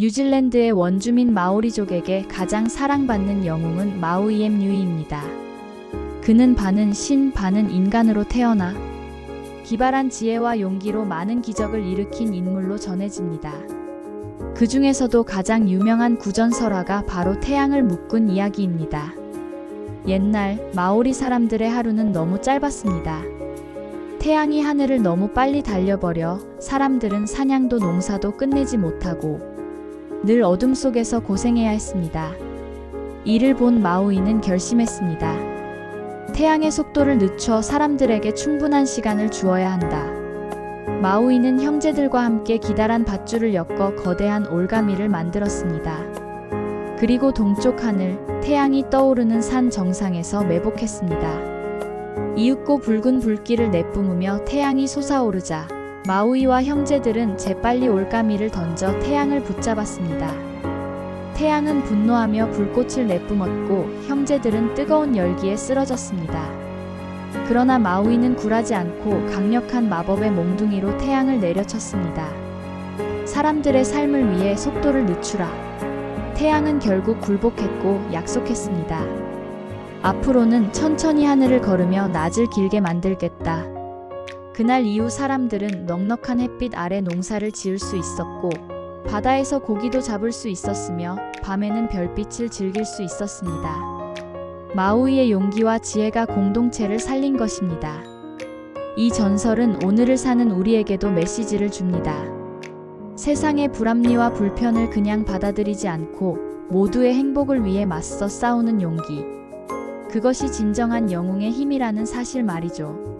뉴질랜드의 원주민 마오리족에게 가장 사랑받는 영웅은 마우이엠 유이입니다. 그는 반은 신, 반은 인간으로 태어나 기발한 지혜와 용기로 많은 기적을 일으킨 인물로 전해집니다. 그 중에서도 가장 유명한 구전설화가 바로 태양을 묶은 이야기입니다. 옛날 마오리 사람들의 하루는 너무 짧았습니다. 태양이 하늘을 너무 빨리 달려버려 사람들은 사냥도 농사도 끝내지 못하고 늘 어둠 속에서 고생해야 했습니다. 이를 본 마우이는 결심했습니다. 태양의 속도를 늦춰 사람들에게 충분한 시간을 주어야 한다. 마우이는 형제들과 함께 기다란 밧줄을 엮어 거대한 올가미를 만들었습니다. 그리고 동쪽 하늘, 태양이 떠오르는 산 정상에서 매복했습니다. 이윽고 붉은 불길을 내뿜으며 태양이 솟아오르자 마우이와 형제들은 재빨리 올가미를 던져 태양을 붙잡았습니다. 태양은 분노하며 불꽃을 내뿜었고 형제들은 뜨거운 열기에 쓰러졌습니다. 그러나 마우이는 굴하지 않고 강력한 마법의 몽둥이로 태양을 내려쳤습니다. 사람들의 삶을 위해 속도를 늦추라. 태양은 결국 굴복했고 약속했습니다. 앞으로는 천천히 하늘을 걸으며 낮을 길게 만들겠다. 그날 이후 사람들은 넉넉한 햇빛 아래 농사를 지을 수 있었고, 바다에서 고기도 잡을 수 있었으며, 밤에는 별빛을 즐길 수 있었습니다. 마우이의 용기와 지혜가 공동체를 살린 것입니다. 이 전설은 오늘을 사는 우리에게도 메시지를 줍니다. 세상의 불합리와 불편을 그냥 받아들이지 않고 모두의 행복을 위해 맞서 싸우는 용기. 그것이 진정한 영웅의 힘이라는 사실 말이죠.